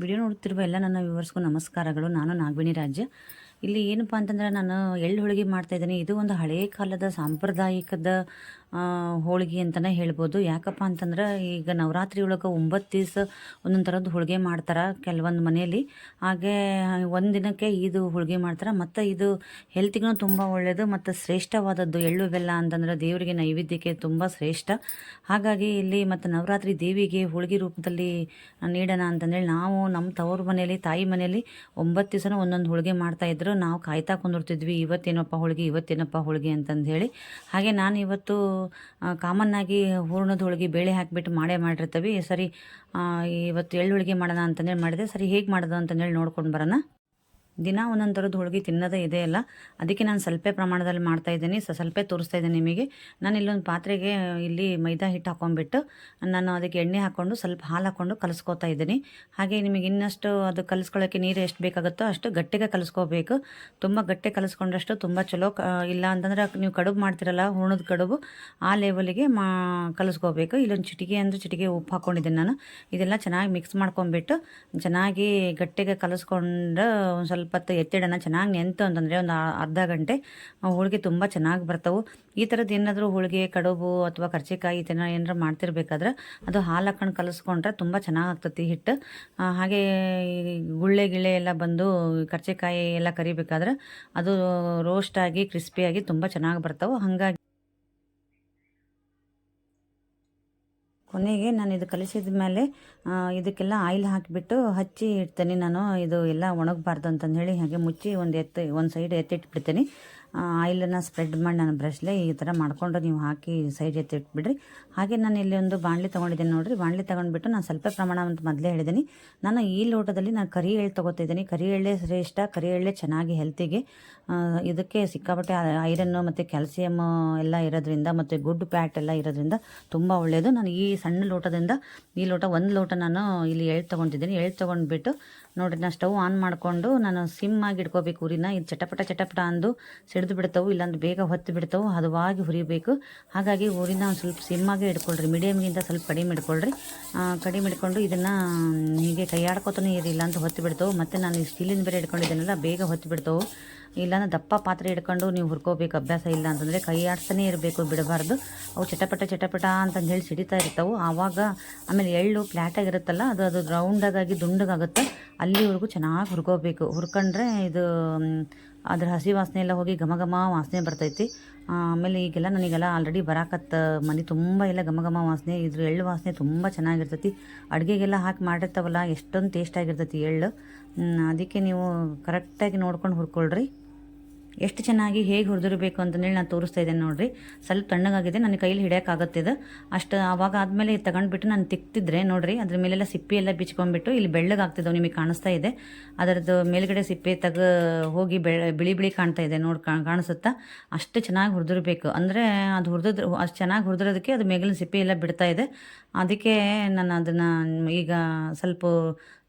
Video ನೋಡ್ತಿರುವ ಎಲ್ಲ ನನ್ನ ವ್ಯೂವರ್ಸ್ಗೂ ನಮಸ್ಕಾರಗಳು. ನಾನು ನಾಗವೇಣಿ ರಾಜ್ಯ. ಇಲ್ಲಿ ಏನಪ್ಪ ಅಂತಂದ್ರೆ ನಾನು ಎಳ್ಳು ಹೋಳಿಗೆ ಮಾಡ್ತಾ ಇದ್ದೀನಿ. ಇದು ಒಂದು ಹಳೆಯ ಕಾಲದ ಸಾಂಪ್ರದಾಯಿಕದ ಹೋಳಿಗೆ ಅಂತಲೇ ಹೇಳ್ಬೋದು. ಯಾಕಪ್ಪ ಅಂತಂದ್ರೆ ಈಗ ನವರಾತ್ರಿ ಒಳಗೆ ಒಂಬತ್ತು ದಿವಸ ಒಂದೊಂದು ಥರದ್ದು ಹೋಳಿಗೆ ಮಾಡ್ತಾರೆ ಕೆಲವೊಂದು ಮನೆಯಲ್ಲಿ. ಹಾಗೆ ಒಂದು ದಿನಕ್ಕೆ ಇದು ಹೋಳಿಗೆ ಮಾಡ್ತಾರೆ. ಮತ್ತು ಇದು ಹೆಲ್ತಿಗೂ ತುಂಬ ಒಳ್ಳೆಯದು ಮತ್ತು ಶ್ರೇಷ್ಠವಾದದ್ದು ಎಳ್ಳು ಬೆಲ್ಲ ಅಂತಂದ್ರೆ ದೇವರಿಗೆ ನೈವೇದ್ಯಕ್ಕೆ ತುಂಬ ಶ್ರೇಷ್ಠ. ಹಾಗಾಗಿ ಇಲ್ಲಿ ಮತ್ತು ನವರಾತ್ರಿ ದೇವಿಗೆ ಹೋಳಿಗೆ ರೂಪದಲ್ಲಿ ನೀಡೋಣ ಅಂತಂದೇಳಿ ನಾವು ನಮ್ಮ ತವರು ಮನೆಯಲ್ಲಿ, ತಾಯಿ ಮನೆಯಲ್ಲಿ ಒಂಬತ್ತು ದಿವಸನೂ ಒಂದೊಂದು ಹೋಳಿಗೆ ಮಾಡ್ತಾಯಿದ್ರು ನಾವು ಕಾಯ್ತಾ ಕುಂದಿರ್ತಿದ್ವಿ, ಇವತ್ತೇನಪ್ಪ ಹೋಳಿಗೆ ಇವತ್ತೇನಪ್ಪ ಹೋಳಿಗೆ ಅಂತಂದು ಹೇಳಿ ಹಾಗೆ ನಾನು ಇವತ್ತು ಕಾಮನ್ ಆಗಿ ಹೂರ್ಣದ ಹೋಳಿಗೆ ಬೇಳೆ ಹಾಕಿಬಿಟ್ಟು ಮಾಡೇ ಮಾಡಿರ್ತೀವಿ. ಸರಿ ಇವತ್ತು ಎಳ್ಳು ಹೋಳಿಗೆ ಮಾಡೋಣ ಅಂತಂದೇಳಿ ಮಾಡಿದೆ. ಸರಿ, ಹೇಗೆ ಮಾಡೋದು ಅಂತಂದೇಳಿ ನೋಡ್ಕೊಂಡು ಬರೋಣ. ದಿನ ಒಂದೊಂದು ಥರದ ಹೋಳಿಗೆ ತಿನ್ನೋದೇ ಇದೆ ಅಲ್ಲ. ಅದಕ್ಕೆ ನಾನು ಸ್ವಲ್ಪ ಪ್ರಮಾಣದಲ್ಲಿ ಮಾಡ್ತಾ ಇದ್ದೀನಿ. ಸ್ವಲ್ಪ ತೋರಿಸ್ತಾ ಇದ್ದೀನಿ ನಿಮಗೆ. ನಾನು ಇಲ್ಲೊಂದು ಪಾತ್ರೆಗೆ ಇಲ್ಲಿ ಮೈದಾ ಹಿಟ್ಟು ಹಾಕೊಂಡ್ಬಿಟ್ಟು, ನಾನು ಅದಕ್ಕೆ ಎಣ್ಣೆ ಹಾಕ್ಕೊಂಡು ಸ್ವಲ್ಪ ಹಾಲು ಹಾಕ್ಕೊಂಡು ಕಲಿಸ್ಕೋತಾ ಇದ್ದೀನಿ. ಹಾಗೆ ನಿಮಗೆ ಇನ್ನಷ್ಟು ಅದು ಕಲಿಸ್ಕೊಳ್ಳೋಕ್ಕೆ ನೀರು ಎಷ್ಟು ಬೇಕಾಗುತ್ತೋ ಅಷ್ಟು ಗಟ್ಟಿಗೆ ಕಲಿಸ್ಕೋಬೇಕು. ತುಂಬ ಗಟ್ಟಿ ಕಲಿಸ್ಕೊಂಡಷ್ಟು ತುಂಬ ಚಲೋ ಕ, ಇಲ್ಲ ಅಂತಂದ್ರೆ ನೀವು ಕಡುಬು ಮಾಡ್ತಿರಲ್ಲ, ಹೂರ್ಣದ ಕಡುಬು, ಆ ಲೆವೆಲಿಗೆ ಮಾ, ಕಲಿಸ್ಕೋಬೇಕು. ಇಲ್ಲೊಂದು ಚಿಟಿಕೆ ಅಂದರೆ ಚಿಟಿಕೆ ಉಪ್ಪು ಹಾಕ್ಕೊಂಡಿದ್ದೀನಿ ನಾನು. ಇದೆಲ್ಲ ಚೆನ್ನಾಗಿ ಮಿಕ್ಸ್ ಮಾಡ್ಕೊಂಬಿಟ್ಟು ಚೆನ್ನಾಗಿ ಗಟ್ಟಿಗೆ ಕಲಿಸ್ಕೊಂಡು ಒಂದು ಹೊತ್ತು ಎತ್ತಿಡೋಣ ಚೆನ್ನಾಗಿ ನೆಂತು ಅಂತಂದರೆ ಒಂದು ಅರ್ಧ ಗಂಟೆ ಹೋಳಿಗೆ ತುಂಬ ಚೆನ್ನಾಗಿ ಬರ್ತವೆ. ಈ ಥರದ್ದು ಏನಾದರೂ ಹೋಳಿಗೆ, ಕಡುಬು ಅಥವಾ ಕರ್ಚಿಕಾಯಿ ಈ ಥರ ಏನಾರು ಮಾಡ್ತಿರ್ಬೇಕಾದ್ರೆ ಅದು ಹಾಲು ಹಾಕೊಂಡು ಕಲಸ್ಕೊಂಡ್ರೆ ತುಂಬ ಚೆನ್ನಾಗಿ ಹಿಟ್ಟು. ಹಾಗೆ ಗುಳ್ಳೆ ಗಿಳ್ಳೆ ಎಲ್ಲ ಬಂದು ಕರ್ಚಿಕಾಯಿ ಎಲ್ಲ ಕರಿಬೇಕಾದ್ರೆ ಅದು ರೋಸ್ಟಾಗಿ, ಕ್ರಿಸ್ಪಿಯಾಗಿ ತುಂಬ ಚೆನ್ನಾಗಿ ಬರ್ತವೆ. ಹಾಗಾಗಿ ಕೊನೆಗೆ ನಾನು ಇದು ಕಲಿಸಿದ ಮೇಲೆ ಇದಕ್ಕೆಲ್ಲ ಆಯಿಲ್ ಹಾಕಿಬಿಟ್ಟು ಹಚ್ಚಿ ಇಡ್ತೇನೆ ನಾನು. ಇದು ಎಲ್ಲ ಒಣಗಬಾರ್ದು ಅಂತಂದು ಹೇಳಿ ಹಾಗೆ ಮುಚ್ಚಿ ಒಂದು ಎತ್ತು, ಒಂದು ಸೈಡ್ ಎತ್ತಿಟ್ಬಿಡ್ತೀನಿ. ಆಯಿಲನ್ನು ಸ್ಪ್ರೆಡ್ ಮಾಡಿ ನಾನು ಬ್ರಷ್ಲೆ ಈ ಥರ ಮಾಡಿಕೊಂಡು ನೀವು ಹಾಕಿ ಸೈಡ್ ಎತ್ತಿಟ್ಬಿಡ್ರಿ ಹಾಗೆ ನಾನು ಇಲ್ಲಿ ಒಂದು ಬಾಣಲಿ ತೊಗೊಂಡಿದ್ದೀನಿ ನೋಡಿರಿ. ಬಾಣಲಿ ತೊಗೊಂಡ್ಬಿಟ್ಟು ನಾನು ಸ್ವಲ್ಪ ಪ್ರಮಾಣ ಅಂತ ಮೊದಲೇ ಹೇಳಿದ್ದೀನಿ. ನಾನು ಈ ಲೋಟದಲ್ಲಿ ನಾನು ಕರಿ ಎಳ್ಳು ತೊಗೋತಿದ್ದೀನಿ. ಕರಿ ಎಳ್ಳೆ ಶ್ರೇಷ್ಠ, ಕರಿ ಎಳ್ಳೆ ಚೆನ್ನಾಗಿ ಹೆಲ್ತಿಗೆ ಇದಕ್ಕೆ ಸಿಕ್ಕಾಪಟ್ಟೆ ಐರನ್ನು ಮತ್ತು ಕ್ಯಾಲ್ಸಿಯಮ್ ಎಲ್ಲ ಇರೋದ್ರಿಂದ ಮತ್ತು ಗುಡ್ ಪ್ಯಾಟ್ ಎಲ್ಲ ಇರೋದ್ರಿಂದ ತುಂಬ ಒಳ್ಳೆಯದು ನಾನು ಈ ಸಣ್ಣ ಲೋಟದಿಂದ ಈ ಲೋಟ, ಒಂದು ಲೋಟ ನಾನು ಇಲ್ಲಿ ಎಳ್ಳು ತೊಗೊತಿದ್ದೀನಿ ಎಳ್ಳು ತೊಗೊಂಡ್ಬಿಟ್ಟು ನೋಡಿರಿ ನಾನು ಸ್ಟವ್ ಆನ್ ಮಾಡಿಕೊಂಡು ನಾನು ಸಿಮ್ ಆಗಿ ಇಟ್ಕೋಬೇಕು ಉರಿನ ಇದು ಚಟಪಟ ಚಟಪಟ ಅಂದು ಸಿಡಿದು ಬಿಡ್ತವೆ, ಇಲ್ಲಾಂದ್ರೆ ಬೇಗ ಹೊತ್ತು ಬಿಡ್ತವೆ, ಹದವಾಗಿ ಹುರಿಬೇಕು. ಹಾಗಾಗಿ ಉರಿನ ಒಂದು ಸ್ವಲ್ಪ ಸಿಮ್ಮಾಗೆ ಇಟ್ಕೊಳ್ರಿ. ಮೀಡಿಯಮ್ಗಿಂತ ಸ್ವಲ್ಪ ಕಡಿಮೆ ಇಟ್ಕೊಳ್ರಿ. ಕಡಿಮೆ ಇಟ್ಕೊಂಡು ಇದನ್ನು ಹೀಗೆ ಕೈಯಾಡ್ಕೋತಾನೆ ಇರಿ ಅಂತ ಹೊತ್ತು ಬಿಡ್ತವೆ. ಮತ್ತು ನಾನು ಸ್ಟೀಲಿನ ಬೇರೆ ಇಟ್ಕೊಂಡಿದ್ದೇನೆಲ್ಲ, ಬೇಗ ಹೊತ್ತು ಬಿಡ್ತಾವೆ. ಇಲ್ಲಾಂದ್ರೆ ದಪ್ಪ ಪಾತ್ರೆ ಹಿಡ್ಕೊಂಡು ನೀವು ಹುರ್ಕೋಬೇಕು, ಅಭ್ಯಾಸ ಇಲ್ಲ ಅಂತಂದರೆ ಕೈ ಆಡ್ತಾನೆ ಇರಬೇಕು, ಬಿಡಬಾರ್ದು. ಅವು ಚಟಪಟ ಚಟಪಟ ಅಂತಂದು ಹೇಳಿ ಸಿಡಿತಾ ಇರ್ತಾವೆ. ಆವಾಗ ಆಮೇಲೆ ಎಳ್ಳು ಫ್ಲ್ಯಾಟಾಗಿರುತ್ತಲ್ಲ ಅದು ಅದು ರೌಂಡಾಗಿ ದುಂಡಗಾಗುತ್ತೆ. ಅಲ್ಲಿವರೆಗೂ ಚೆನ್ನಾಗಿ ಹುರ್ಕೋಬೇಕು. ಹುರ್ಕೊಂಡ್ರೆ ಇದು ಅದರ ಹಸಿ ವಾಸನೆ ಎಲ್ಲ ಹೋಗಿ ಘಮ ಘಮ ವಾಸನೆ ಬರ್ತೈತಿ. ಆಮೇಲೆ ಈಗೆಲ್ಲ ನನಗೆಲ್ಲ ಆಲ್ರೆಡಿ ಬರಾಕತ್ತ ಮನೆ ತುಂಬ ಎಲ್ಲ ಘಮ ಘಮ ವಾಸನೆ, ಇದ್ರ ಎಳ್ಳು ವಾಸನೆ ತುಂಬ ಚೆನ್ನಾಗಿರ್ತೈತಿ. ಅಡುಗೆಗೆಲ್ಲ ಹಾಕಿ ಮಾಡಿರ್ತಾವಲ್ಲ, ಎಷ್ಟೊಂದು ಟೇಸ್ಟ್ ಆಗಿರ್ತೈತಿ ಎಳ್ಳು. ಅದಕ್ಕೆ ನೀವು ಕರೆಕ್ಟಾಗಿ ನೋಡ್ಕೊಂಡು ಹುರ್ಕೊಳ್ರಿ. ಎಷ್ಟು ಚೆನ್ನಾಗಿ ಹೇಗೆ ಹುರಿದಿರಬೇಕು ಅಂತಂದೇಳಿ ನಾನು ತೋರಿಸ್ತಾ ಇದ್ದೇನೆ ನೋಡಿರಿ. ಸ್ವಲ್ಪ ತಣ್ಣಗಾಗಿದೆ ನನ್ನ ಕೈಲಿ ಹಿಡಿಯೋಕ್ಕಾಗತ್ತಿದೆ ಅಷ್ಟು ಆವಾಗ ಆದಮೇಲೆ ತಗೊಂಡ್ಬಿಟ್ಟು ನಾನು ತಿಕ್ತಿದ್ರೆ ನೋಡಿರಿ, ಅದ್ರ ಮೇಲೆಲ್ಲ ಸಿಪ್ಪೆ ಎಲ್ಲ ಬಿಚ್ಕೊಂಡ್ಬಿಟ್ಟು ಇಲ್ಲಿ ಬೆಳ್ಳಗಾಗ್ತಿದ್ದವು ನಿಮಗೆ ಕಾಣಿಸ್ತಾ ಇದೆ. ಅದರದ್ದು ಮೇಲ್ಗಡೆ ಸಿಪ್ಪೆ ತಗ ಹೋಗಿ ಬಿಳಿ ಬಿಳಿ ಕಾಣ್ತಾ ಇದೆ ನೋಡಿ ಕಾಣಿಸುತ್ತಾ. ಅಷ್ಟು ಚೆನ್ನಾಗಿ ಹುರಿದಿರಬೇಕು. ಅಂದರೆ ಅದು ಹುರಿದ್ರೆ ಅಷ್ಟು ಚೆನ್ನಾಗಿ ಹುರಿದಿರೋದಕ್ಕೆ ಅದು ಮೇಲಿನ ಸಿಪ್ಪೆ ಎಲ್ಲ ಬಿಡ್ತಾ ಇದೆ. ಅದಕ್ಕೆ ನಾನು ಅದನ್ನು ಈಗ ಸ್ವಲ್ಪ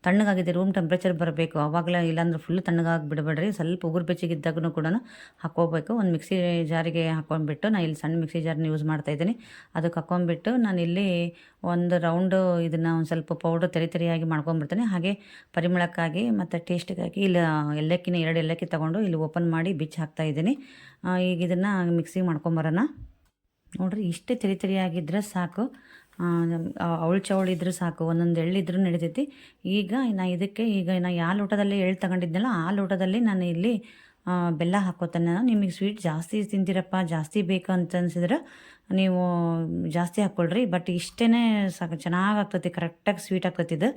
ತಣ್ಣಗಾಗಿದೆ ರೂಮ್ ಟೆಂಪ್ರೇಚರ್ ಬರಬೇಕು. ಆವಾಗಲೇ ಇಲ್ಲಾಂದ್ರೆ ಫುಲ್ ತಣ್ಣಗಾಗಿ ಬಿಡಬೇಡ್ರಿ. ಸ್ವಲ್ಪ ಉಗುರು ಬೆಚ್ಚಗಿದ್ದಾಗೂ ಕೂಡ ಹಾಕ್ಕೋಬೇಕು. ಒಂದು ಮಿಕ್ಸಿ ಜಾರಿಗೆ ಹಾಕ್ಕೊಂಡ್ಬಿಟ್ಟು ನಾನು ಇಲ್ಲಿ ಸಣ್ಣ ಮಿಕ್ಸಿ ಜಾರ್ನ ಯೂಸ್ ಮಾಡ್ತಾ ಇದ್ದೀನಿ. ಅದಕ್ಕೆ ಹಾಕ್ಕೊಂಬಿಟ್ಟು ನಾನು ಇಲ್ಲಿ ಒಂದು ರೌಂಡು ಇದನ್ನು ಒಂದು ಸ್ವಲ್ಪ ಪೌಡ್ರ್ ತೆರಿ ತೆರಿಯಾಗಿ ಮಾಡ್ಕೊಂಡ್ಬಿಡ್ತೀನಿ. ಹಾಗೆ ಪರಿಮಳಕ್ಕಾಗಿ ಮತ್ತು ಟೇಸ್ಟಿಗಾಗಿ ಇಲ್ಲಿ ಎಲ್ಲಕ್ಕಿನ ಎರಡು ಎಲ್ಲಕ್ಕಿ ತೊಗೊಂಡು ಇಲ್ಲಿ ಓಪನ್ ಮಾಡಿ ಬಿಚ್ಚಿ ಹಾಕ್ತಾ ಇದ್ದೀನಿ. ಈಗ ಇದನ್ನು ಮಿಕ್ಸಿಗೆ ಮಾಡ್ಕೊಂಬರೋಣ ನೋಡ್ರಿ, ಇಷ್ಟೇ ತೆರಿ ತೆರಿಯಾಗಿದ್ದರೆ ಸಾಕು. ಅವಳು ಚವಳು ಇದ್ರೆ ಸಾಕು, ಒಂದೊಂದು ಎಳ್ಳಿದ್ರೂ ನಡಿತೈತಿ. ಈಗ ನಾ ಇದಕ್ಕೆ, ಈಗ ನಾ ಯಾವ ಲೋಟದಲ್ಲಿ ಎಳ್ಳು ತಗೊಂಡಿದ್ನಲ್ಲ, ಆ ಲೋಟದಲ್ಲಿ ನಾನು ಇಲ್ಲಿ ಬೆಲ್ಲ ಹಾಕೋತಾನೆ. ನಾನು ನಿಮಗೆ ಸ್ವೀಟ್ ಜಾಸ್ತಿ ತಿಂತೀರಪ್ಪ, ಜಾಸ್ತಿ ಬೇಕು ಅಂತ ಅನ್ಸಿದ್ರೆ ನೀವು ಜಾಸ್ತಿ ಹಾಕ್ಕೊಳ್ರಿ ಬಟ್ ಇಷ್ಟೇ ಸಾಕು, ಚೆನ್ನಾಗಿ ಆಗ್ತೈತಿ ಕರೆಕ್ಟಾಗಿ ಸ್ವೀಟ್ ಆಗ್ತೈತಿ ಇದು.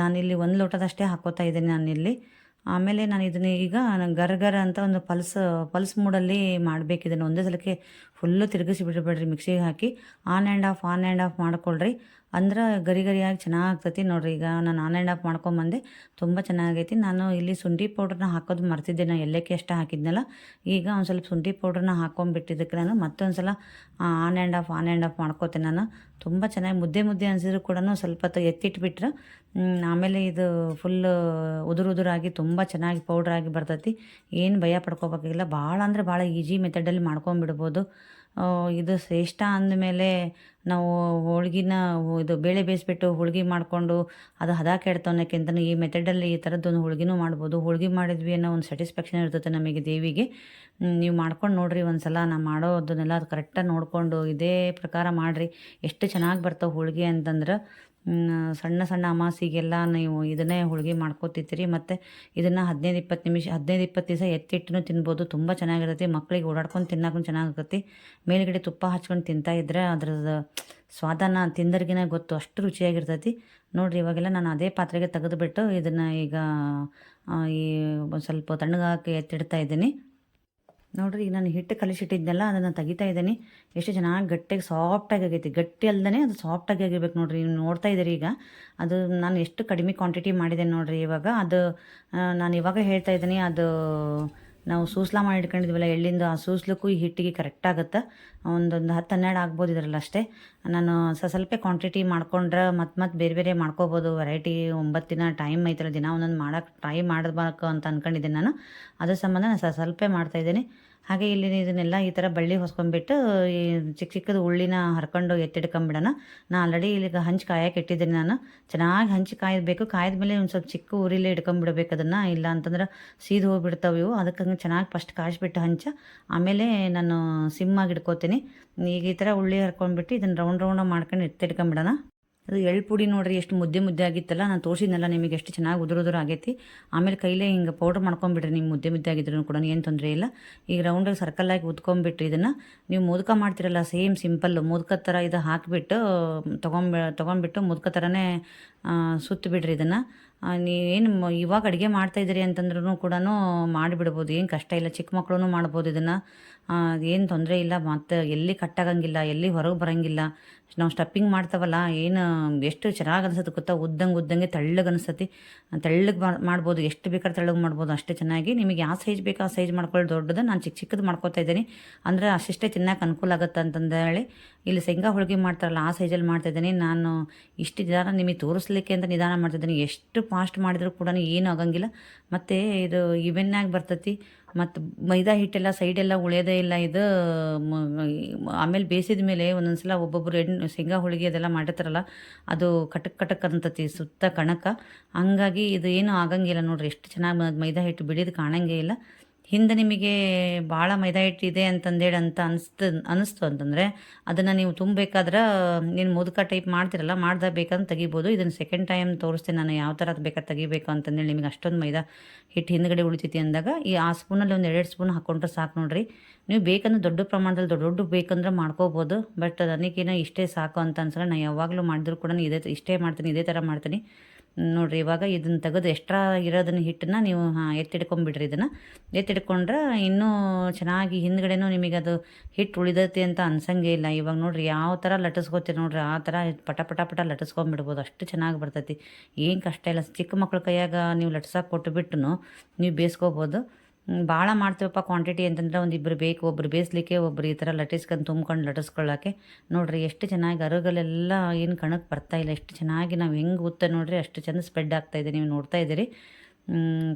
ನಾನಿಲ್ಲಿ ಒಂದು ಲೋಟದಷ್ಟೇ ಹಾಕೋತಾ ಇದ್ದೀನಿ ನಾನಿಲ್ಲಿ. ಆಮೇಲೆ ನಾನು ಇದನ್ನ ಈಗ ಗರ ಗರ ಅಂತ ಒಂದು ಪಲ್ಸ್ ಪಲ್ಸ್ ಮೂಡಲ್ಲಿ ಮಾಡಬೇಕು ಇದನ್ನು ಒಂದೇ ಸಲಕ್ಕೆ ಫುಲ್ಲು ತಿರುಗಿಸಿ ಬಿಡಬೇಡ್ರಿ ಮಿಕ್ಸಿಗೆ ಹಾಕಿ. On and off on and off ಮಾಡ್ಕೊಳ್ರಿ. ಅಂದ್ರೆ ಗರಿ ಗರಿಯಾಗಿ ಚೆನ್ನಾಗಿ ಆಗ್ತೈತಿ ನೋಡ್ರಿ. ಈಗ ನಾನು ಆನ್ ಆ್ಯಂಡ್ ಆಫ್ ಮಾಡ್ಕೊಂಬಂದೆ ತುಂಬ ಚೆನ್ನಾಗೈತಿ. ನಾನು ಇಲ್ಲಿ ಶುಂಠಿ ಪೌಡ್ರನ್ನ ಹಾಕೋದು ಮರ್ತಿದ್ದೆ. ನಾನು ಎಲ್ಲಕ್ಕೆ ಎಷ್ಟು ಹಾಕಿದ್ನಲ್ಲ, ಈಗ ಒಂದು ಸ್ವಲ್ಪ ಶುಂಠಿ ಪೌಡ್ರನ್ನ ಹಾಕೊಂಡ್ಬಿಟ್ಟಿದ್ದಕ್ಕೆ ನಾನು ಮತ್ತೊಂದು ಸಲ on and off on and off ಮಾಡ್ಕೋತೀನಿ ನಾನು. ತುಂಬ ಚೆನ್ನಾಗಿ ಮುದ್ದೆ ಮುದ್ದೆ ಅನಿಸಿದ್ರು ಕೂಡ ಸ್ವಲ್ಪ ಹೊತ್ತು ಎತ್ತಿಟ್ಬಿಟ್ರೆ ಆಮೇಲೆ ಇದು ಫುಲ್ ಉದುರು ಉದುರಾಗಿ ತುಂಬ ಚೆನ್ನಾಗಿ ಪೌಡ್ರಾಗಿ ಬರ್ತೈತಿ. ಏನು ಭಯ ಪಡ್ಕೋಬೇಕಾಗಿಲ್ಲ. ಭಾಳ ಅಂದರೆ ಭಾಳ ಈಜಿ ಮೆಥಡಲ್ಲಿ ಮಾಡ್ಕೊಂಬಿಡ್ಬೋದು ಇದು ಶ್ರೇಷ್ಠ ಅಂದಮೇಲೆ ನಾವು ಹೋಳ್ಗಿನ ಇದು ಬೇಳೆ ಬೇಯಿಸ್ಬಿಟ್ಟು ಹೋಳ್ಗೆ ಮಾಡಿಕೊಂಡು ಅದು ಹದ ಕೆಡ್ತು ಅನ್ನೋಕ್ಕಿಂತ ಈ ಮೆಥಡಲ್ಲಿ ಈ ಥರದ್ದೊಂದು ಹೋಳ್ಗಿನೂ ಮಾಡ್ಬೋದು. ಹೋಳ್ಗೆ ಮಾಡಿದ್ವಿ ಅನ್ನೋ ಒಂದು ಸ್ಯಾಟಿಸ್ಫ್ಯಾಕ್ಷನ್ ಇರ್ತದೆ ನಮಗೆ ದೇವಿಗೆ. ನೀವು ಮಾಡ್ಕೊಂಡು ನೋಡಿರಿ ಒಂದು ಸಲ ನಾ ಮಾಡೋದನ್ನೆಲ್ಲ ಅದು ಕರೆಕ್ಟಾಗಿ ನೋಡಿಕೊಂಡು ಇದೇ ಪ್ರಕಾರ ಮಾಡಿರಿ. ಎಷ್ಟು ಚೆನ್ನಾಗಿ ಬರ್ತಾವೆ ಹೋಳ್ಗೆ ಅಂತಂದ್ರೆ ಸಣ್ಣ ಸಣ್ಣ ಅಮಾಸಿಗೆಲ್ಲ ನೀವು ಇದನ್ನೇ ಹೋಳಿಗೆ ಮಾಡ್ಕೋತಿರ್ತೀರಿ ಮತ್ತು ಇದನ್ನು ಹದಿನೈದು ಇಪ್ಪತ್ತು ನಿಮಿಷ, ಹದಿನೈದು ಇಪ್ಪತ್ತು ದಿವಸ ಎತ್ತಿಟ್ಟು ತಿನ್ಬೋದು. ತುಂಬ ಚೆನ್ನಾಗಿರುತ್ತೆ. ಮಕ್ಕಳಿಗೆ ಓಡಾಡ್ಕೊಂಡು ತಿನ್ನೋಕ್ಕೂ ಚೆನ್ನಾಗಿರುತ್ತೆ. ಮೇಲುಗಡೆ ತುಪ್ಪ ಹಚ್ಕೊಂಡು ತಿಂತಾ ಇದ್ರೆ ಅದ್ರದ್ದು ಸ್ವಾದನ ತಿಂದರ್ಗಿನ ಗೊತ್ತು ಅಷ್ಟು ರುಚಿಯಾಗಿರ್ತೈತಿ. ನೋಡಿರಿ, ಇವಾಗೆಲ್ಲ ನಾನು ಅದೇ ಪಾತ್ರೆಗೆ ತೆಗೆದುಬಿಟ್ಟು ಇದನ್ನು ಈಗ ಈ ಸ್ವಲ್ಪ ತಣ್ಣಗಾಕಿ ಎತ್ತಿಡ್ತಾ ಇದ್ದೀನಿ. ನೋಡ್ರಿ, ಈಗ ನಾನು ಹಿಟ್ಟು ಕಲಿಸಿಟ್ಟಿದ್ನಲ್ಲ ಅದನ್ನು ತೆಗಿತಾ ಇದ್ದೀನಿ. ಎಷ್ಟು ಚೆನ್ನಾಗಿ ಗಟ್ಟಿಗೆ ಸಾಫ್ಟಾಗಿ ಆಗೈತಿ. ಗಟ್ಟಿ ಅಲ್ಲದೇ ಅದು ಸಾಫ್ಟಾಗಿ ಆಗಿರ್ಬೇಕು ನೋಡ್ರಿ. ನೀವು ನೋಡ್ತಾ ಇದ್ದೀರಿ ಈಗ. ಅದು ನಾನು ಎಷ್ಟು ಕಡಿಮೆ ಕ್ವಾಂಟಿಟಿ ಮಾಡಿದೆ ನೋಡಿರಿ ಇವಾಗ. ಅದು ನಾನು ಇವಾಗ ಹೇಳ್ತಾ ಇದ್ದೀನಿ, ಅದು ನಾವು ಸೂಸ್ಲ ಮಾಡಿ ಇಟ್ಕೊಂಡಿದ್ವಲ್ಲ ಎಳ್ಳಿಂದ ಆ ಸೂಸ್ಲಕ್ಕೂ ಈ ಹಿಟ್ಟಿಗೆ ಕರೆಕ್ಟ್ ಆಗುತ್ತೆ. ಒಂದೊಂದು ಹತ್ತು ಹನ್ನೆರಡು ಆಗ್ಬೋದು ಇದರಲ್ಲಿ ಅಷ್ಟೇ. ನಾನು ಸ ಸ್ವಲ್ಪ ಕ್ವಾಂಟಿಟಿ ಮಾಡ್ಕೊಂಡ್ರೆ ಮತ್ತೆ ಮತ್ತೆ ಬೇರೆ ಬೇರೆ ಮಾಡ್ಕೋಬೋದು. ವೆರೈಟಿ ಒಂಬತ್ತು ದಿನ ಟೈಮ್ ಐತಲ್ಲ, ದಿನ ಒಂದೊಂದು ಮಾಡೋಕೆ ಟ್ರೈ ಮಾಡಬೇಕು ಅಂತ ಅಂದ್ಕೊಂಡಿದ್ದೀನಿ ನಾನು. ಅದ್ರ ಸಂಬಂಧ ನಾನು ಸ್ವಲ್ಪ ಮಾಡ್ತಾಯಿದ್ದೀನಿ ಹಾಗೆ ಇಲ್ಲಿ ಇದನ್ನೆಲ್ಲ ಈ ಥರ ಬಳ್ಳಿ ಹೊಸ್ಕೊಂಡ್ಬಿಟ್ಟು ಈ ಚಿಕ್ಕ ಚಿಕ್ಕದು ಉಳ್ಳಿನ ಹರ್ಕೊಂಡು ಎತ್ತಿಡ್ಕೊಂಬಿಡೋಣ ನಾನು ಆಲ್ರೆಡಿ ಇಲ್ಲಿಗೆ ಹಂಚು ಕಾಯಕ್ಕೆ ಇಟ್ಟಿದ್ದೀನಿ ನಾನು. ಚೆನ್ನಾಗಿ ಹಂಚು ಕಾಯಬೇಕು. ಕಾಯ್ದ ಮೇಲೆ ಒಂದು ಸ್ವಲ್ಪ ಚಿಕ್ಕ ಉರಿಲೇ ಇಟ್ಕೊಂಬಿಡ್ಬೇಕು ಅದನ್ನು. ಇಲ್ಲ ಅಂತಂದ್ರೆ ಸೀದು ಹೋಗಿಬಿಡ್ತಾವೆ ಇವು. ಅದಕ್ಕೆ ಹಂಗೆ ಚೆನ್ನಾಗಿ ಫಸ್ಟ್ ಕಾಯಿಸ್ಬಿಟ್ಟು ಹಂಚ. ಆಮೇಲೆ ನಾನು ಸಿಮ್ಮಾಗಿ ಇಟ್ಕೋತೀನಿ. ಈಗ ಈ ಥರ ಉಳ್ಳಿ ಹರ್ಕೊಂಡ್ಬಿಟ್ಟು ಇದನ್ನು ರೌಂಡ್ ರೌಂಡ್ ಮಾಡ್ಕೊಂಡು ಎತ್ತಿಡ್ಕೊಂಬಿಡೋಣ ಅದು ಎಳ್ಳು ಪುಡಿ ನೋಡ್ರಿ, ಎಷ್ಟು ಮುದ್ದೆ ಮುದ್ದೆ ಆಗಿತ್ತಲ್ಲ, ನಾನು ತೋರಿಸಿದ್ನಲ್ಲ ನಿಮಗೆ ಎಷ್ಟು ಚೆನ್ನಾಗಿ ಉದುರು ಉದುರು ಆಗೈತಿ. ಆಮೇಲೆ ಕೈಲೇ ಹಿಂಗೆ ಪೌಡ್ರ್ ಮಾಡ್ಕೊಂಬಿಡ್ರಿ ನಿಮ್ಮ ಮುದ್ದೆ ಮುದ್ದೆ ಆಗಿದ್ರು ಕೂಡ, ಏನು ತೊಂದರೆ ಇಲ್ಲ. ಈಗ ರೌಂಡಾಗಿ ಆಗಿ ಉದ್ಕೊಂಬಿಟ್ರಿ ಇದನ್ನು. ನೀವು ಮೋದಕ ಮಾಡ್ತಿರಲ್ಲ ಸೇಮ್ ಸಿಂಪಲ್ಲು ಮೋದಕ ಥರ ಇದು ಹಾಕಿಬಿಟ್ಟು, ತೊಗೊಂಬ, ತೊಗೊಂಬಿಟ್ಟು ಮುದುಕ ಥರನೇ ಸುತ್ತಿಬಿಡ್ರಿ ಇದನ್ನು. ನೀವೇನು ಇವಾಗ ಅಡುಗೆ ಮಾಡ್ತಾಯಿದ್ದೀರಿ ಅಂತಂದ್ರೂ ಕೂಡ ಮಾಡಿಬಿಡ್ಬೋದು. ಏನು ಕಷ್ಟ ಇಲ್ಲ, ಚಿಕ್ಕ ಮಕ್ಕಳು ಮಾಡ್ಬೋದು ಇದನ್ನು. ಏನು ತೊಂದರೆ ಇಲ್ಲ, ಮತ್ತು ಎಲ್ಲಿ ಕಟ್ಟಾಗಂಗಿಲ್ಲ ಎಲ್ಲಿ ಹೊರಗೆ ಬರೋಂಗಿಲ್ಲ. ನಾವು ಸ್ಟಪ್ಪಿಂಗ್ ಮಾಡ್ತಾವಲ್ಲ, ಏನು ಎಷ್ಟು ಚೆನ್ನಾಗಿ ಅನಿಸುತ್ತೆ ಗೊತ್ತಾ? ಉದ್ದಂಗೆ ಉದ್ದಂಗೆ ತೆಳ್ಳಗೆ ಅನಿಸ್ತತಿ. ತೆಳ್ಳಗೆ ಮಾಡ್ಬೋದು, ಎಷ್ಟು ಬೇಕಾದ್ರೆ ತೆಳ್ಳಗೆ ಮಾಡ್ಬೋದು, ಅಷ್ಟೇ ಚೆನ್ನಾಗಿ. ನಿಮಗೆ ಯಾವ ಸೈಜ್ ಬೇಕು ಆ ಸೈಜ್ ಮಾಡ್ಕೊಳ್ಳಿ ದೊಡ್ಡದು. ನಾನು ಚಿಕ್ಕ ಚಿಕ್ಕದು ಮಾಡ್ಕೊತಾ ಇದ್ದೀನಿ. ಅಂದರೆ ಅಷ್ಟಿಷ್ಟೇ ತಿನ್ನಕ್ಕೆ ಅನುಕೂಲ ಆಗುತ್ತೆ ಅಂತಂದೇಳಿ ಇಲ್ಲಿ ಶೇಂಗಾ ಹೋಳಿಗೆ ಮಾಡ್ತಾರಲ್ಲ, ಆ ಸೈಜಲ್ಲಿ ಮಾಡ್ತಾಯಿದ್ದೀನಿ ನಾನು ಇಷ್ಟು ನಿಧಾನ ನಿಮಗೆ ತೋರಿಸ್ಲಿಕ್ಕೆ ಅಂತ ನಿಧಾನ ಮಾಡ್ತಿದ್ದೀನಿ ಎಷ್ಟು ಫಾಸ್ಟ್ ಮಾಡಿದರೂ ಕೂಡ ಏನು ಆಗಂಗಿಲ್ಲ. ಮತ್ತು ಇದು ಇವೆನ್ನಾಗಿ ಬರ್ತೈತಿ. ಮತ್ತು ಮೈದಾ ಹಿಟ್ಟೆಲ್ಲ ಸೈಡೆಲ್ಲ ಉಳಿಯೋದೇ ಇಲ್ಲ. ಇದು ಆಮೇಲೆ ಬೇಯಿಸಿದ ಮೇಲೆ ಒಂದೊಂದು ಸಲ ಒಬ್ಬೊಬ್ಬರು ಎಣ್ಣೆ, ಶೇಂಗಾ ಹೋಳಿಗೆ ಅದೆಲ್ಲ ಮಾಡಿರ್ತಾರಲ್ಲ, ಅದು ಕಟಕ್ ಕಟಕ್ ಅಂತತಿ ಸುತ್ತ ಕಣಕ. ಹಂಗಾಗಿ ಇದು ಏನೂ ಆಗಂಗಿಲ್ಲ ನೋಡ್ರಿ. ಎಷ್ಟು ಚೆನ್ನಾಗಿ ಮೈದಾ ಹಿಟ್ಟು ಬಿಡಿದು ಕಾಣಂಗೇ ಇಲ್ಲ. ಹಿಂದೆ ನಿಮಗೆ ಭಾಳ ಮೈದಾ ಹಿಟ್ಟು ಇದೆ ಅಂತಂದೇಳಿ ಅಂತ ಅನಿಸ್ತು ಅನಿಸ್ತು ಅಂತಂದರೆ ಅದನ್ನು ನೀವು ತುಂಬಬೇಕಾದ್ರೆ, ನೀನು ಮುದುಕ ಟೈಪ್ ಮಾಡ್ತಿರಲ್ಲ ಮಾಡ್ದ ಬೇಕಂತ ತೆಗಿಬೋದು. ಇದನ್ನು ಸೆಕೆಂಡ್ ಟೈಮ್ ತೋರಿಸ್ತೀನಿ ನಾನು ಯಾವ ಥರ ಬೇಕಾದ್ರೆ ತೆಗಿಬೇಕು ಅಂತಂದೇಳಿ ನಿಮಗೆ ಅಷ್ಟೊಂದು ಮೈದಾ ಹಿಟ್ಟು ಹಿಂದ್ಗಡೆ ಉಳಿತೈತಿ ಅಂದಾಗ ಈ ಆ ಸ್ಪೂನಲ್ಲಿ ಒಂದು ಎರಡು ಸ್ಪೂನ್ ಹಾಕ್ಕೊಂಡ್ರೆ ಸಾಕು ನೋಡ್ರಿ. ನೀವು ಬೇಕಂದ್ರೆ ದೊಡ್ಡ ಪ್ರಮಾಣದಲ್ಲಿ ದೊಡ್ಡ ದೊಡ್ಡ ಬೇಕಂದ್ರೆ ಮಾಡ್ಕೋಬೋದು. ಬಟ್ ನನಗೇನೋ ಇಷ್ಟೇ ಸಾಕು ಅಂತ ಅನ್ಸಲ್ಲ. ನಾನು ಯಾವಾಗಲೂ ಮಾಡಿದ್ರು ಕೂಡ ಇದೇ ಇಷ್ಟೇ ಮಾಡ್ತೀನಿ, ಇದೇ ಥರ ಮಾಡ್ತೀನಿ. ನೋಡಿರಿ, ಇವಾಗ ಇದನ್ನು ತೆಗೆದು ಎಕ್ಸ್ಟ್ರಾ ಇರೋದನ್ನ ಹಿಟ್ಟನ್ನ ನೀವು, ಹಾಂ, ಎತ್ತಿಡ್ಕೊಂಬಿಡ್ರಿ ಇದನ್ನು. ಎತ್ತಿಡ್ಕೊಂಡ್ರೆ ಇನ್ನೂ ಚೆನ್ನಾಗಿ ಹಿಂದ್ಗಡೆನೂ ನಿಮಗೆ ಅದು ಹಿಟ್ಟು ಉಳಿದೈತಿ ಅಂತ ಅನ್ಸಂಗೆ ಇಲ್ಲ. ಇವಾಗ ನೋಡಿರಿ, ಯಾವ ಥರ ಲಟ್ಟಿಸ್ಕೋತೀರಿ ನೋಡ್ರಿ, ಆ ಥರ ಪಟ ಪಟ ಪಟ ಲಟ್ಟಿಸ್ಕೊಂಬಿಡ್ಬೋದು. ಅಷ್ಟು ಚೆನ್ನಾಗಿ ಬರ್ತೈತಿ. ಏನು ಕಷ್ಟ ಇಲ್ಲ. ಚಿಕ್ಕ ಮಕ್ಕಳ ಕೈಯಾಗ ನೀವು ಲಟ್ಸಕ್ಕೆ ಕೊಟ್ಟುಬಿಟ್ಟು ನೀವು ಬೇಯಿಸ್ಕೋಬೋದು ಭಾಳ ಮಾಡ್ತೀವಪ್ಪ ಕ್ವಾಂಟಿಟಿ ಅಂತಂದ್ರೆ ಒಂದು ಇಬ್ಬರು ಬೇಕು ಒಬ್ಬರು ಬೇಯಿಸ್ಲಿಕ್ಕೆ ಒಬ್ಬರು ಈ ಥರ ಲಟ್ಟಿಸ್ಕೊಂಡು ತುಂಬ್ಕೊಂಡು ಲಟ್ಟಿಸ್ಕೊಳ್ಳೋಕ್ಕೆ ನೋಡ್ರಿ, ಎಷ್ಟು ಚೆನ್ನಾಗಿ ಅರುಗಲೆಲ್ಲ ಏನು ಕಣಕ್ಕೆ ಬರ್ತಾ ಇಲ್ಲ. ಎಷ್ಟು ಚೆನ್ನಾಗಿ ನಾವು ಹೆಂಗೆ ಉತ್ತ ನೋಡ್ರಿ, ಅಷ್ಟು ಚೆಂದ ಸ್ಪ್ರೆಡ್ ಆಗ್ತಾ ಇದೆ. ನೀವು ನೋಡ್ತಾ ಇದ್ದೀರಿ.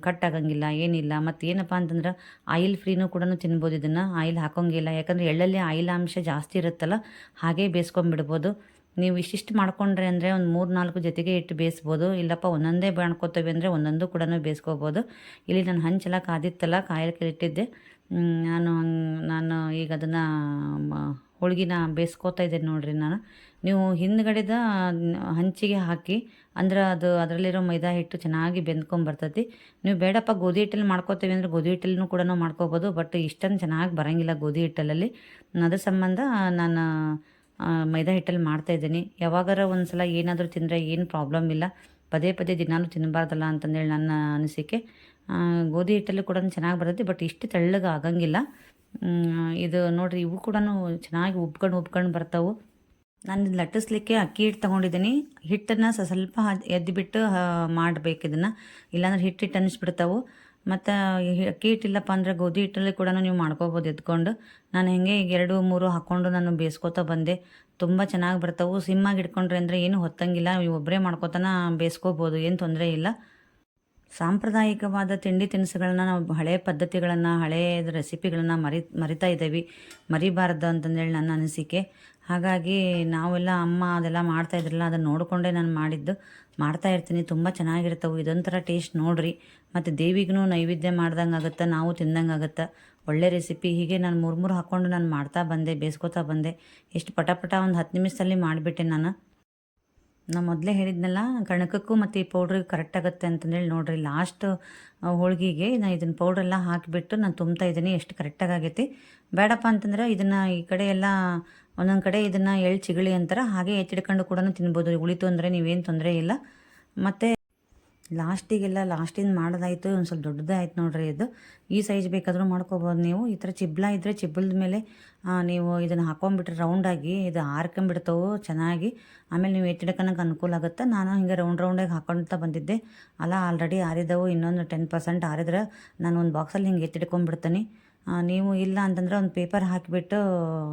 ಕಟ್ ಆಗಂಗಿಲ್ಲ, ಏನಿಲ್ಲ. ಮತ್ತು ಏನಪ್ಪ ಅಂತಂದ್ರೆ ಆಯಿಲ್ ಫ್ರೀನೂ ಕೂಡ ತಿನ್ಬೋದು ಇದನ್ನು. ಆಯಿಲ್ ಹಾಕೋಂಗಿಲ್ಲ. ಯಾಕಂದರೆ ಎಳ್ಳಲ್ಲಿ ಆಯಿಲ್ ಅಂಶ ಜಾಸ್ತಿ ಇರುತ್ತಲ್ಲ, ಹಾಗೇ ಬೇಯಿಸ್ಕೊಂಬಿಡ್ಬೋದು ನೀವು ಇಷ್ಟಿಷ್ಟು ಮಾಡ್ಕೊಂಡ್ರೆ ಅಂದರೆ ಒಂದು ಮೂರು ನಾಲ್ಕು ಜೊತೆಗೆ ಇಟ್ಟು ಬೇಯಿಸ್ಬೋದು. ಇಲ್ಲಪ್ಪ, ಒಂದೊಂದೇ ಮಾಡ್ಕೋತೇವೆ ಅಂದರೆ ಒಂದೊಂದು ಕೂಡ ಬೇಯಿಸ್ಕೋಬೋದು. ಇಲ್ಲಿ ನಾನು ಹಂಚೆಲ್ಲ ಕಾದಿತ್ತಲ್ಲ, ಕಾಯಕ್ಕೆ ಇಟ್ಟಿದ್ದೆ. ನಾನು ನಾನು ಈಗ ಅದನ್ನು ಹೋಳ್ಗಿನ ಬೇಯಿಸ್ಕೋತಾ ಇದ್ದೇನೆ ನೋಡಿರಿ ನಾನು. ನೀವು ಹಿಂದ್ಗಡೆದ ಹಂಚಿಗೆ ಹಾಕಿ, ಅಂದ್ರೆ ಅದು ಅದರಲ್ಲಿರೋ ಮೈದಾ ಹಿಟ್ಟು ಚೆನ್ನಾಗಿ ಬೆಂದ್ಕೊಂಬರ್ತೈತಿ ನೀವು ಬೇಡಪ್ಪ, ಗೋಧಿ ಹಿಟ್ಟಲ್ಲಿ ಮಾಡ್ಕೋತೀವಿ ಅಂದರೆ ಗೋಧಿ ಹಿಟ್ಟಲ್ಲೂ ಕೂಡ ಮಾಡ್ಕೋಬೋದು, ಬಟ್ ಇಷ್ಟೊಂದು ಚೆನ್ನಾಗಿ ಬರೋಂಗಿಲ್ಲ ಗೋಧಿ ಹಿಟ್ಟಲ್ಲಿ ಅದ್ರ ಸಂಬಂಧ ನಾನು ಮೈದಾ ಹಿಟ್ಟಲ್ಲಿ ಮಾಡ್ತಾಯಿದ್ದೀನಿ ಯಾವಾಗಾರ ಒಂದು ಸಲ ಏನಾದರೂ ತಿಂದರೆ ಏನು ಪ್ರಾಬ್ಲಮ್ ಇಲ್ಲ. ಪದೇ ಪದೇ ದಿನಾನು ತಿನ್ನಬಾರ್ದಲ್ಲ ಅಂತಂದೇಳಿ ನನ್ನ ಅನಿಸಿಕೆ. ಗೋಧಿ ಹಿಟ್ಟಲ್ಲಿ ಕೂಡ ಚೆನ್ನಾಗಿ ಬರುತ್ತೆ ಬಟ್ ಇಷ್ಟು ತೆಳ್ಳಗೆ ಆಗಂಗಿಲ್ಲ. ಇದು ನೋಡಿರಿ, ಇವು ಕೂಡ ಚೆನ್ನಾಗಿ ಉಬ್ಕೊಂಡು ಉಬ್ಕೊಂಡು ಬರ್ತಾವೆ. ನಾನು ಲಟ್ಟಿಸ್ಲಿಕ್ಕೆ ಅಕ್ಕಿ ಹಿಟ್ಟು ತೊಗೊಂಡಿದ್ದೀನಿ. ಹಿಟ್ಟನ್ನು ಸ್ವಲ್ಪ ಎದ್ದುಬಿಟ್ಟು ಮಾಡಬೇಕು ಇದನ್ನು. ಇಲ್ಲಾಂದ್ರೆ ಹಿಟ್ಟು ಹಿಟ್ಟು ಅನ್ನಿಸ್ಬಿಡ್ತಾವೆ ಮತ್ತು ಅಕ್ಕಿ ಹಿಟ್ಟಿಲ್ಲಪ್ಪ ಅಂದರೆ ಗೋಧಿ ಹಿಟ್ಟಲ್ಲಿ ಕೂಡ ನೀವು ಮಾಡ್ಕೋಬೋದು ಎತ್ಕೊಂಡು. ನಾನು ಹೆಂಗೆ ಈಗ ಎರಡು, ಮೂರು ಹಾಕ್ಕೊಂಡು ನಾನು ಬೇಯಿಸ್ಕೊತಾ ಬಂದೆ. ತುಂಬ ಚೆನ್ನಾಗಿ ಬರ್ತಾವೆ. ಸಿಮ್ಮಾಗಿ ಇಟ್ಕೊಂಡ್ರೆ ಅಂದರೆ ಏನು ಹೊತ್ತಂಗಿಲ್ಲ. ಒಬ್ಬರೇ ಮಾಡ್ಕೋತಾನ ಬೇಯಿಸ್ಕೋಬೋದು ಏನು ತೊಂದರೆ ಇಲ್ಲ. ಸಾಂಪ್ರದಾಯಿಕವಾದ ತಿಂಡಿ ತಿನಿಸುಗಳನ್ನ ನಾವು ಹಳೆ ಪದ್ಧತಿಗಳನ್ನು ಹಳೆಯ ರೆಸಿಪಿಗಳನ್ನು ಮರಿ, ಮರಿತಾ ಇದ್ದೀವಿ. ಮರಿಬಾರ್ದು ಅಂತಂದೇಳಿ ನನ್ನ ಅನಿಸಿಕೆ. ಹಾಗಾಗಿ ನಾವೆಲ್ಲ ಅಮ್ಮ ಅದೆಲ್ಲ ಮಾಡ್ತಾ ಇದ್ರಲ್ಲ, ಅದನ್ನು ನೋಡಿಕೊಂಡೇ ನಾನು ಮಾಡಿದ್ದು. ಮಾಡ್ತಾ ಇರ್ತೀನಿ, ತುಂಬ ಚೆನ್ನಾಗಿರ್ತವೆ. ಇದೊಂಥರ ಟೇಸ್ಟ್ ನೋಡಿರಿ. ಮತ್ತು ದೇವಿಗೂ ನೈವೇದ್ಯ ಮಾಡ್ದಂಗೆ ಆಗುತ್ತೆ, ನಾವು ತಿಂದಂಗೆ ಆಗುತ್ತೆ? ಒಳ್ಳೆ ರೆಸಿಪಿ. ಹೀಗೆ ನಾನು ಮೂರು ಮೂರು ಹಾಕ್ಕೊಂಡು ನಾನು ಮಾಡ್ತಾ ಬಂದೆ ಬೇಯಿಸ್ಕೊತಾ ಬಂದೆ. ಎಷ್ಟು ಪಟ ಪಟ ಒಂದು ಹತ್ತು ನಿಮಿಷದಲ್ಲಿ ಮಾಡಿಬಿಟ್ಟೆ ನಾನು. ನಾ ಮೊದಲೇ ಹೇಳಿದ್ನಲ್ಲ, ಕಣಕಕ್ಕೂ ಮತ್ತು ಈ ಪೌಡ್ರಿಗೆ ಕರೆಕ್ಟ್ ಆಗುತ್ತೆ ಅಂತಂದೇಳಿ ನೋಡಿರಿ ಲಾಸ್ಟ್ ಹೋಳಿಗೆಗೆ ನಾನು ಇದನ್ನು ಪೌಡ್ರೆಲ್ಲ ಹಾಕಿಬಿಟ್ಟು ನಾನು ತುಂಬ್ತಾ ಇದ್ದೀನಿ, ಎಷ್ಟು ಕರೆಕ್ಟಾಗಿ ಆಗೈತಿ. ಬೇಡಪ್ಪ ಅಂತಂದ್ರೆ ಇದನ್ನು ಈ ಕಡೆ ಎಲ್ಲ, ಒಂದೊಂದು ಕಡೆ ಇದನ್ನು ಎಳ್ಳು ಚಿಗಳಿ ಅಂತಾರೆ, ಹಾಗೆ ಎತ್ತಿಡ್ಕೊಂಡು ಕೂಡ ತಿನ್ಬೋದು, ಉಳಿತು ಅಂದರೆ ನೀವೇನು ತೊಂದರೆ ಇಲ್ಲ. ಮತ್ತು ಲಾಸ್ಟಿಗೆಲ್ಲ ಲಾಸ್ಟಿಂದ ಮಾಡೋದಾಯಿತು ಒಂದು ಸ್ವಲ್ಪ ದೊಡ್ಡದೇ ಆಯ್ತು ನೋಡ್ರಿ ಇದು. ಈ ಸೈಜ್ ಬೇಕಾದರೂ ಮಾಡ್ಕೋಬೋದು ನೀವು. ಈ ಥರ ಚಿಬ್ಲ ಇದ್ದರೆ ಚಿಬ್ಬಲದ ಮೇಲೆ ನೀವು ಇದನ್ನು ಹಾಕೊಂಡ್ಬಿಟ್ರೆ ರೌಂಡಾಗಿ ಇದು ಹಾರ್ಕೊಂಬಿಡ್ತಾವೆ ಚೆನ್ನಾಗಿ. ಆಮೇಲೆ ನೀವು ಎತ್ತಿಡ್ಕೊಳಕ್ಕೆ ಅನುಕೂಲ ಆಗುತ್ತೆ? ನಾನು ಹಿಂಗೆ ರೌಂಡ್ ರೌಂಡಾಗಿ ಹಾಕೊಳ್ತಾ ಬಂದಿದ್ದೆ. ಅಲ್ಲ ಆಲ್ರೆಡಿ ಆರಿದವು ಇನ್ನೊಂದು ಟೆನ್ ಪರ್ಸೆಂಟ್ ಆರಿದ್ರೆ ನಾನು ಒಂದು ಬಾಕ್ಸಲ್ಲಿ ಹಿಂಗೆ ಎತ್ತಿಡ್ಕೊಂಡ್ಬಿಡ್ತೀನಿ ನೀವು ಇಲ್ಲ ಅಂತಂದ್ರೆ ಒಂದು ಪೇಪರ್ ಹಾಕಿಬಿಟ್ಟು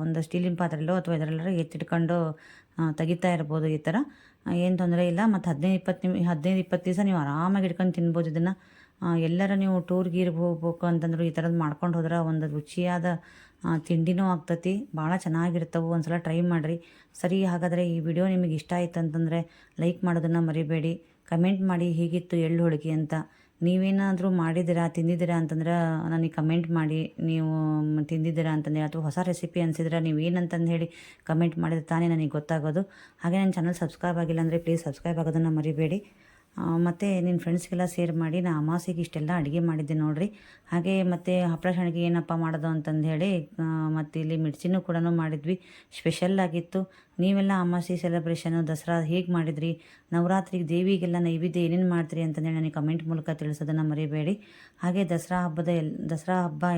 ಒಂದು ಸ್ಟೀಲಿನ ಪಾತ್ರೆಲ್ಲೋ ಅಥವಾ ಇದರಲ್ಲೋ ಎತ್ತಿಟ್ಕೊಂಡು ಆ, ತೆಗಿತಾ ಇರ್ಬೋದು ಈ ಥರ. ಏನು ತೊಂದರೆ ಇಲ್ಲ. ಮತ್ತು ಹದಿನೈದು ಇಪ್ಪತ್ತು ನಿಮಿ, ಹದಿನೈದು ಇಪ್ಪತ್ತು ದಿವಸ ನೀವು ಆರಾಮಾಗಿ ಇಟ್ಕೊಂಡು ತಿನ್ಬೋದು ಇದನ್ನು. ಎಲ್ಲರ ನೀವು ಟೂರ್ ಗೀರ್ ಹೋಗ್ಬೇಕು ಅಂತಂದ್ರೆ ಈ ಥರದ್ದು ಮಾಡ್ಕೊಂಡು ಹೋದ್ರೆ ಒಂದು ರುಚಿಯಾದ ತಿಂಡಿನೂ ಆಗ್ತತಿ. ಭಾಳ ಚೆನ್ನಾಗಿರ್ತವೆ. ಒಂದು ಸಲ ಟ್ರೈ ಮಾಡಿರಿ. ಸರಿ, ಹಾಗಾದರೆ ಈ ವಿಡಿಯೋ ನಿಮಗೆ ಇಷ್ಟ ಆಯ್ತು ಅಂತಂದರೆ ಲೈಕ್ ಮಾಡೋದನ್ನು ಮರಿಬೇಡಿ. ಕಮೆಂಟ್ ಮಾಡಿ, ಹೀಗಿತ್ತು ಎಳ್ಳು ಹೋಳಿಗೆ ಅಂತ. ನೀವೇನಾದರೂ ಮಾಡಿದ್ದೀರಾ, ತಿಂದಿದ್ದೀರಾ ಅಂತಂದ್ರೆ ನನಗೆ ಕಮೆಂಟ್ ಮಾಡಿ, ನೀವು ತಿಂದಿದ್ದೀರಾ ಅಂತಂದರೆ ಅಥವಾ ಹೊಸ ರೆಸಿಪಿ ಅನಿಸಿದ್ರೆ ನೀವು ಏನಂತಂದು ಹೇಳಿ ಕಮೆಂಟ್ ಮಾಡಿದ್ರೆ ತಾನೇ ನನಗೆ ಗೊತ್ತಾಗೋದು. ಹಾಗೆ ನನ್ನ ಚಾನಲ್ ಸಬ್ಸ್ಕ್ರೈಬ್ ಆಗಿಲ್ಲ ಅಂದರೆ ಪ್ಲೀಸ್ ಸಬ್ಸ್ಕ್ರೈಬ್ ಆಗೋದನ್ನು ಮರಿಬೇಡಿ. ಮತ್ತು ನಿನ್ನ ಫ್ರೆಂಡ್ಸ್ಗೆಲ್ಲ ಸೇರ್ ಮಾಡಿ, ನಾ ಅಮಾಸೆಗೆ ಇಷ್ಟೆಲ್ಲ ಅಡುಗೆ ಮಾಡಿದ್ದೆ ನೋಡಿರಿ. ಹಾಗೆ ಮತ್ತು ಹಪ್ಪಳ ಶಾಣಿಗೆ ಏನಪ್ಪ ಮಾಡೋದು ಅಂತಂದು ಹೇಳಿ ಮತ್ತು ಇಲ್ಲಿ ಮಿರ್ಚಿನೂ ಕೂಡ ಮಾಡಿದ್ವಿ. ಸ್ಪೆಷಲ್ ಆಗಿತ್ತು. ನೀವೆಲ್ಲ ಅಮಾಸೆ ಸೆಲೆಬ್ರೇಷನು ದಸರಾ ಹೇಗೆ ಮಾಡಿದ್ರಿ? ನವರಾತ್ರಿಗೆ ದೇವಿಗೆಲ್ಲ ನೈವೇದ್ಯ ಏನೇನು ಮಾಡ್ತೀರಿ ಅಂತಂದೇಳಿ ನನಗೆ ಕಮೆಂಟ್ ಮೂಲಕ ತಿಳಿಸೋದನ್ನು ಮರಿಬೇಡಿ. ಹಾಗೆ ದಸರಾ ಹಬ್ಬದ ಎಲ್, ದಸರಾ ಹಬ್ಬ